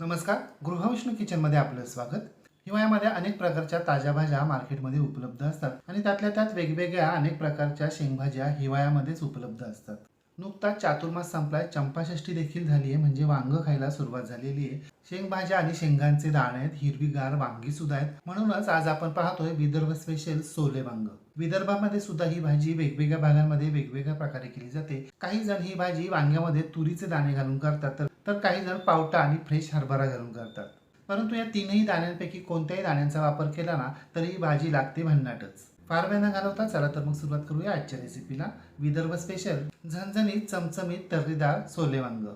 नमस्कार गृहविष्णू किचनमध्ये आपलं स्वागत. हिवाळ्यामध्ये अनेक प्रकारच्या ताज्या भाज्या मार्केटमध्ये उपलब्ध असतात आणि त्यातल्या त्यात वेगवेगळ्या अनेक प्रकारच्या शेंगभाज्या हिवाळ्यामध्येच उपलब्ध असतात. नुकताच चातुर्मास संपलाय चंपाषष्ठी देखील झाली आहे म्हणजे वांग खायला सुरुवात झालेली आहे. शेंगभाज्या आणि शेंगांचे दाणे आहेत हिरवीगार वांगी सुद्धा आहेत. म्हणूनच आज आपण पाहतोय विदर्भ स्पेशल सोले वांग. विदर्भामध्ये सुद्धा ही भाजी वेगवेगळ्या भागांमध्ये वेगवेगळ्या प्रकारे केली जाते. काही जण ही भाजी वांग्यामध्ये तुरीचे दाणे घालून करतात तर तर काही जण पावटा आणि फ्रेश हरभरा घालून करतात. परंतु या तीनही दाण्यांपैकी कोणत्याही दाण्यांचा वापर केला ना तरी ही भाजी लागते भन्नाटच. फार वेळ न घालवता चला तर मग सुरुवात करूया आजच्या रेसिपीला विदर्भ स्पेशल झणझणीत चमचमीत तर्रीदार सोले वांग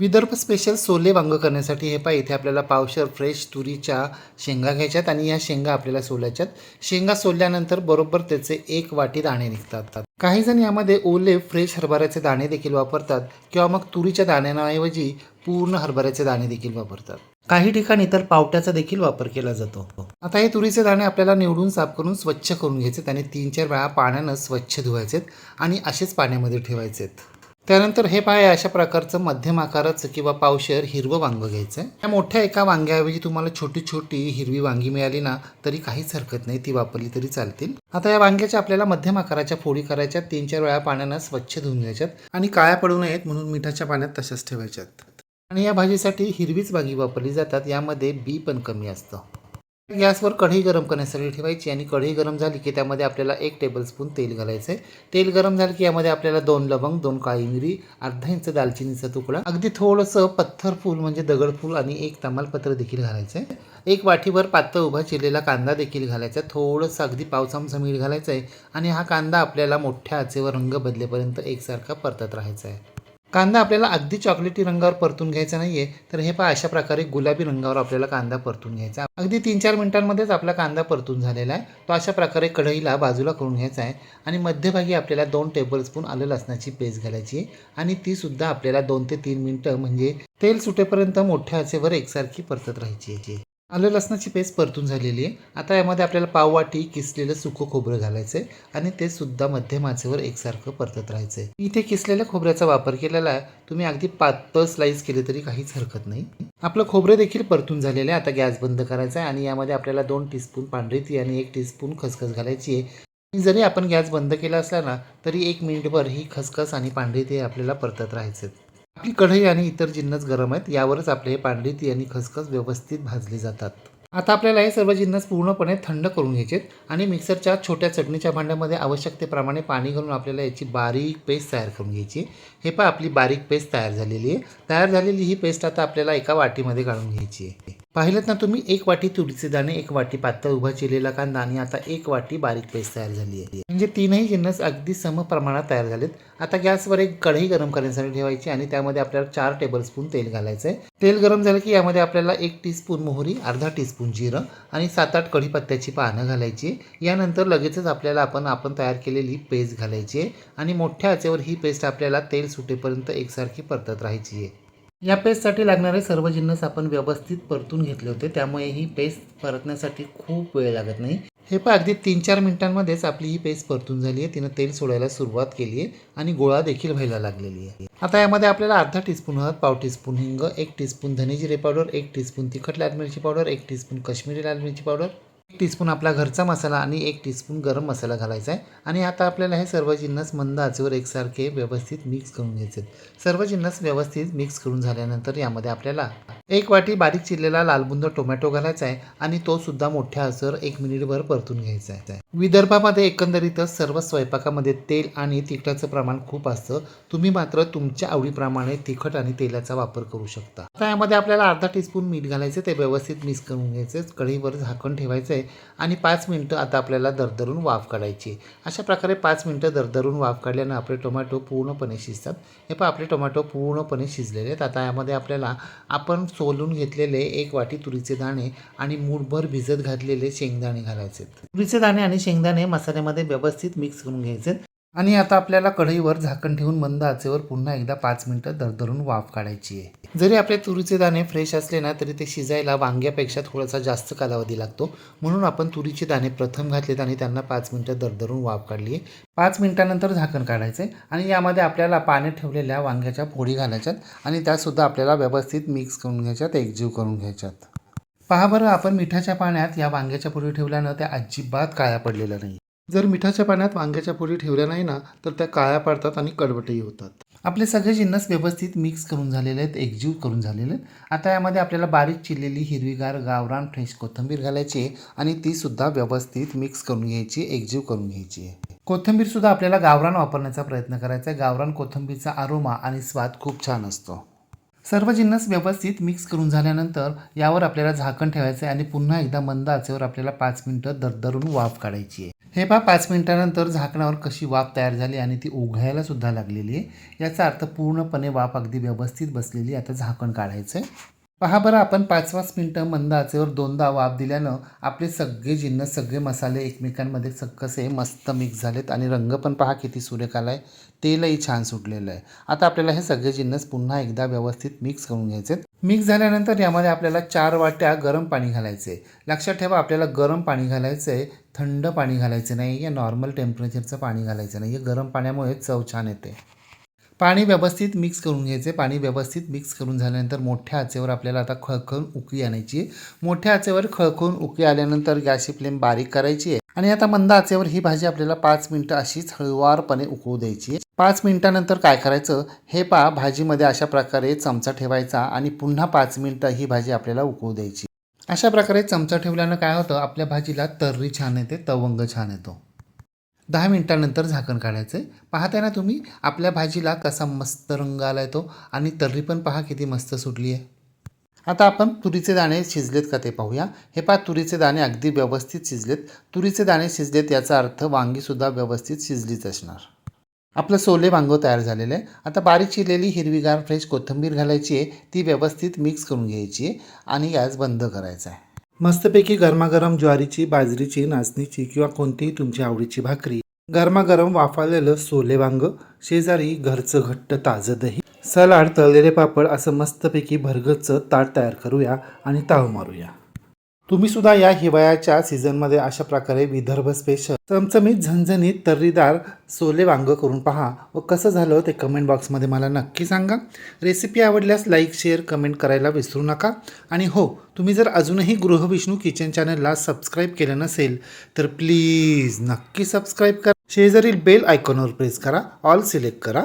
विदर्भ स्पेशल सोले वांग करण्यासाठी हे पहा इथे आपल्याला पावशर फ्रेश तुरीच्या शेंगा घ्यायच्यात आणि या शेंगा आपल्याला सोलायच्यात. शेंगा सोलल्यानंतर बरोबर त्याचे एक वाटी दाणे निघतात. काही जण यामध्ये ओले फ्रेश हरभऱ्याचे दाणे देखील वापरतात किंवा मग तुरीच्या दाण्यांऐवजी पूर्ण हरभऱ्याचे दाणे देखील वापरतात. काही ठिकाणी तर पावट्याचा देखील वापर केला जातो. आता हे तुरीचे दाणे आपल्याला निवडून साफ करून स्वच्छ करून घ्यायचे आणि तीन चार वेळा पाण्यानं स्वच्छ धुवायचेत आणि असेच पाण्यामध्ये ठेवायचेत. त्यानंतर हे पाय अशा प्रकारचं मध्यम आकाराचं किंवा पावशर हिरवं वांग घ्यायचं आहे या मोठ्या एका वांग्याऐवजी तुम्हाला छोटी छोटी हिरवी वांगी मिळाली ना तरी काहीच हरकत नाही ती वापरली तरी चालतील. आता या वांग्याच्या आपल्याला मध्यम आकाराच्या फोडी करायच्या तीन चार वेळा पाण्यानं स्वच्छ धुवून घ्यायच्यात आणि काळ्या पडू नयेत म्हणून मिठाच्या पाण्यात तशाच ठेवायच्यात. आणि या भाजीसाठी हिरवीच वांगी वापरली जातात यामध्ये बी पण कमी असतं. गॅसवर कढई गरम करण्यासाठी ठेवायची आणि कढई गरम झाली की त्यामध्ये आपल्याला एक टेबलस्पून तेल घालायचं आहे तेल गरम झालं की यामध्ये आपल्याला दोन लवंग दोन काळी मिरी अर्धा इंच दालचिनीचा तुकडा अगदी थोडंसं पत्थर फूल म्हणजे दगड फूल आणि एक तमालपत्र देखील घालायचं आहे एक वाटीभर पातळ उभा चिरलेला कांदा देखील घालायचा. आहे थोडंसं अगदी पावसामचं मीठ घालायचं आहे आणि हा कांदा आपल्याला मोठ्या आचेवर रंग बदलेपर्यंत एकसारखा परतत राहायचा आहे कांदा आपल्याला अगदी चॉकलेटी रंगावर परतून घ्यायचा नाही आहे तर हे पहा अशा प्रकारे गुलाबी रंगावर आपल्याला कांदा परतून घ्यायचा. अगदी तीन चार मिनिटांमध्येच आपला कांदा परतून झालेला आहे. तो अशा प्रकारे कढईला बाजूला करून घ्यायचा आहे आणि मध्यभागी आपल्याला दोन टेबलस्पून आलं लसणाची पेस्ट घालायची आहे आणि ती सुद्धा आपल्याला दोन ते तीन मिनटं म्हणजे तेल सुटेपर्यंत मोठ्या आचेवर एकसारखी परतत राहायची आहे. आलं लसणाची पेस्ट परतून झालेली आहे. आता यामध्ये आपल्याला पाववाटी किसलेलं सुकं खोबरं घालायचं आहे आणि ते सुद्धा मध्यम आचेवर एकसारखं परतत राहायचं आहे. इथे किसलेल्या खोबऱ्याचा वापर केलेला आहे तुम्ही अगदी पातळ स्लाईस केले तरी काहीच हरकत नाही. आपलं खोबरं देखील परतून झालेलं आहे. आता गॅस बंद करायचा आहे आणि यामध्ये आपल्याला दोन टीस्पून पांढरी ती आणि एक टीस्पून खसखस घालायची आहे. जरी आपण गॅस बंद केला असला ना तरी एक मिनिटभर ही खसखस आणि पांढरी ती आपल्याला परतत राहायचं आपली कढई आणि इतर जिन्नस गरम आहेत यावरच आपले हे पांढरी ती आणि खसखस व्यवस्थित भाजली जातात. आता आपल्याला हे सर्व जिन्नस पूर्णपणे थंड करून घ्यायचे आणि मिक्सरच्या छोट्या चटणीच्या भांड्यामध्ये आवश्यकतेप्रमाणे पाणी घालून आपल्याला याची बारीक पेस्ट तयार करून घ्यायची. हे पण आपली बारीक पेस्ट तयार झालेली आहे. तयार झालेली ही पेस्ट आता आपल्याला एका वाटीमध्ये काढून घ्यायची आहे. पाहिलं ना तुम्ही एक वाटी तुरीचे दाणे एक वाटी पातळ उभा चिरलेला कांदा आणि आता एक वाटी बारीक पेस्ट तयार झाली आहे. म्हणजे तीनही जिन्नस अगदी सम प्रमाणात तयार झालेत. आता गॅसवर एक कढई गरम करण्यासाठी ठेवायची आणि त्यामध्ये आपल्याला चार टेबलस्पून तेल घालायचं आहे तेल गरम झालं की यामध्ये आपल्याला एक टीस्पून मोहरी अर्धा टीस्पून जिरं आणि सात आठ कढीपत्त्याची पानं घालायची. यानंतर लगेचच आपल्याला आपण आपण तयार केलेली पेस्ट घालायची आहे आणि मोठ्या आचेवर ही पेस्ट आपल्याला तेल सुटेपर्यंत एकसारखी परतत राहायची आहे. या पेस्टसाठी लागणारे सर्व जिन्नस आपण व्यवस्थित परतून घेतले होते. त्यामुळे ही पेस्ट परतण्यासाठी खूप वेळ लागत नाही. हे पण अगदी तीन चार मिनिटांमध्येच आपली ही पेस्ट परतून झाली आहे. तिनं तेल सोडायला सुरुवात केली आहे आणि गोळा देखील व्हायला लागलेली आहे. आता यामध्ये आपल्याला अर्धा टीस्पून हळद पाव टीस्पून हिंग एक टीस्पून धने जिरे पावडर एक टीस्पून तिखट लाल मिरची पावडर एक टीस्पून काश्मीरी लाल मिरची पावडर एक टीस्पून आपला घरचा मसाला आणि एक टीस्पून गरम मसाला घालायचा आहे. आणि आता आपल्याला हे सर्व जिन्नस मंद आचेवर एकसारखे व्यवस्थित मिक्स करून घ्यायचे सर्व जिन्नस व्यवस्थित मिक्स करून झाल्यानंतर यामध्ये आपल्याला एक वाटी बारीक चिरलेला लालबुंद टोमॅटो घालायचा आहे आणि तो सुद्धा मोठ्या आचेवर एक मिनिटभर परतून घ्यायचा आहे. विदर्भामध्ये एकंदरीतच सर्व स्वयंपाकामध्ये तेल आणि तिखटाचं प्रमाण खूप असतं. तुम्ही मात्र तुमच्या आवडीप्रमाणे तिखट आणि तेलाचा वापर करू शकता. आता यामध्ये आपल्याला अर्धा टीस्पून मीठ घालायचं ते व्यवस्थित मिक्स करून घ्यायचं कढईवर झाकण ठेवायचं आहे. आणि पाच मिनटं आता आपल्याला दरदरून वाफ काढायची अशा प्रकारे पाच मिनटं दरदरून वाफ काढल्यानं आपले टोमॅटो पूर्णपणे शिजतात. हे पण आपले टोमॅटो पूर्णपणे शिजलेले आहेत. आता यामध्ये आपल्याला आपण सोलून घेतलेले एक वाटी तुरीचे दाणे आणि मूठभर भिजत घातलेले शेंगदाणे घालायचे तुरीचे दाणे आणि शेंगदाणे मसाल्यामध्ये व्यवस्थित मिक्स करून घ्यायचे आणि आता आपल्याला कढईवर झाकण ठेवून मंद आचेवर पुन्हा एकदा पाच मिनटं दरदरून वाफ काढायची आहे. जरी आपले तुरीचे दाणे फ्रेश असले ना तरी ते शिजायला वांग्यापेक्षा थोडासा जास्त कालावधी लागतो. म्हणून आपण तुरीचे दाणे प्रथम घातलेत आणि त्यांना पाच मिनटं दरदरून वाफ काढली आहे. पाच मिनटानंतर झाकण काढायचं आहे आणि यामध्ये आपल्याला पाण्यात ठेवलेल्या वांग्याच्या फोडी घालायच्यात आणि त्यासुद्धा आपल्याला व्यवस्थित मिक्स करून घ्यायच्यात एकजीव करून घ्यायच्यात. पहा बरं आपण मिठाच्या पाण्यात या वांग्याच्या पोळी ठेवल्यानं त्या अजिबात काळ्या पडलेल्या नाही जर मिठाच्या पाण्यात वांग्याच्या पोळी ठेवल्या नाही ना तर त्या काळ्या पडतात आणि कडवटही होतात. आपले सगळे जिन्नस व्यवस्थित मिक्स करून झालेले आहेत एकजीव करून झालेले आहेत. आता यामध्ये आपल्याला बारीक चिरलेली हिरवीगार गावरान फ्रेश कोथिंबीर घालायची आणि ती सुद्धा व्यवस्थित मिक्स करून घ्यायची एकजीव करून घ्यायची आहे. कोथिंबीर सुद्धा आपल्याला गावरान वापरण्याचा प्रयत्न करायचा आहे. गावरान कोथिंबीरचा आरोमा आणि स्वाद खूप छान असतो. सर्व जिन्नस व्यवस्थित मिक्स करून झाल्यानंतर यावर आपल्याला झाकण ठेवायचं आहे आणि पुन्हा एकदा मंद आचेवर आपल्याला पाच मिनटं दरदरून वाफ काढायची आहे हे पहा पाच मिनिटानंतर झाकणावर कशी वाफ तयार झाली आणि ती उघायला सुद्धा लागलेली आहे याचा अर्थ पूर्णपणे वाफ अगदी व्यवस्थित बसलेली आता झाकण काढायचं आहे पहा बरं आपण पाच पाच मिनटं मंद आचेवर दोनदा वाफ दिल्यानं आपले सगळे जिन्नस सगळे मसाले एकमेकांमध्ये सक्कसे मस्त मिक्स झालेत आणि रंग पण पहा किती सुरेख आला आहे तेलही छान सुटलेलं आहे. आता आपल्याला हे सगळे जिन्नस पुन्हा एकदा व्यवस्थित मिक्स करून घ्यायचे मिक्स झाल्यानंतर यामध्ये आपल्याला चार वाट्या गरम पाणी घालायचे लक्षात ठेवा आपल्याला गरम पाणी घालायचं आहे थंड पाणी घालायचं नाही या नॉर्मल टेम्परेचरचं पाणी घालायचं नाही हे गरम पाण्यामुळे चव छान येते. पाणी व्यवस्थित मिक्स करून घ्यायचे. पाणी व्यवस्थित मिक्स करून झाल्यानंतर मोठ्या आचेवर आपल्याला आता खळखळून उकळी आणायची आहे. मोठ्या आचेवर खळखळून उकळी आल्यानंतर गॅसची फ्लेम बारीक करायची आहे आणि आता मंद आचेवर ही भाजी आपल्याला पाच मिनटं अशीच हळुवारपणे उकळू द्यायची आहे. पाच मिनिटानंतर काय करायचं? हे पहा भाजीमध्ये अशा प्रकारे चमचा ठेवायचा आणि पुन्हा पाच मिनटं ही भाजी आपल्याला उकळू द्यायची अशा प्रकारे चमचा ठेवल्यानं काय होतं? आपल्या भाजीला तर्री छान येते तवंग छान येतो. दहा मिनटानंतर झाकण काढायचं आहे. पाहताय ना तुम्ही आपल्या भाजीला कसा मस्त रंग आला तो. आणि तर्री पण पहा किती मस्त सुटली आहे. आता आपण तुरीचे दाणे शिजलेत का ते पाहूया. हे पहा तुरीचे दाणे अगदी व्यवस्थित शिजलेत. तुरीचे दाणे शिजलेत याचा अर्थ वांगीसुद्धा व्यवस्थित शिजलीच असणार. आपलं सोले वांगं तयार झालेलं आहे. आता बारीक चिरलेली हिरवीगार फ्रेश कोथिंबीर घालायची आहे. ती व्यवस्थित मिक्स करून घ्यायची आहे आणि गॅस बंद करायचा आहे. मस्तपैकी गरमागरम ज्वारीची बाजरीची नाचणीची किंवा कोणतीही तुमची आवडीची भाकरी. गरमागरम वाफाळलेलं सोले वांग शेजारी घरचं घट्ट ताजं दही सलाड तळलेले पापड असं मस्तपैकी भरगतचं ताट तयार करूया आणि ताव मारूया. तुम्ही सुद्धा या हिवाळ्याच्या सीझनमध्ये अशा प्रकारे विदर्भ स्पेशल चमचमीत झणझणीत तर्रीदार सोले वांग करून पहा. व कसं झालं ते कमेंट बॉक्समध्ये मला नक्की सांगा. रेसिपी आवडल्यास लाईक शेअर कमेंट करायला विसरू नका. आणि हो तुम्ही जर अजूनही गृहविष्णू किचन चॅनलला सबस्क्राईब केलं नसेल तर प्लीज नक्की सबस्क्राईब करा. शेजारील बेल आयकॉनवर प्रेस करा. ऑल सिलेक्ट करा.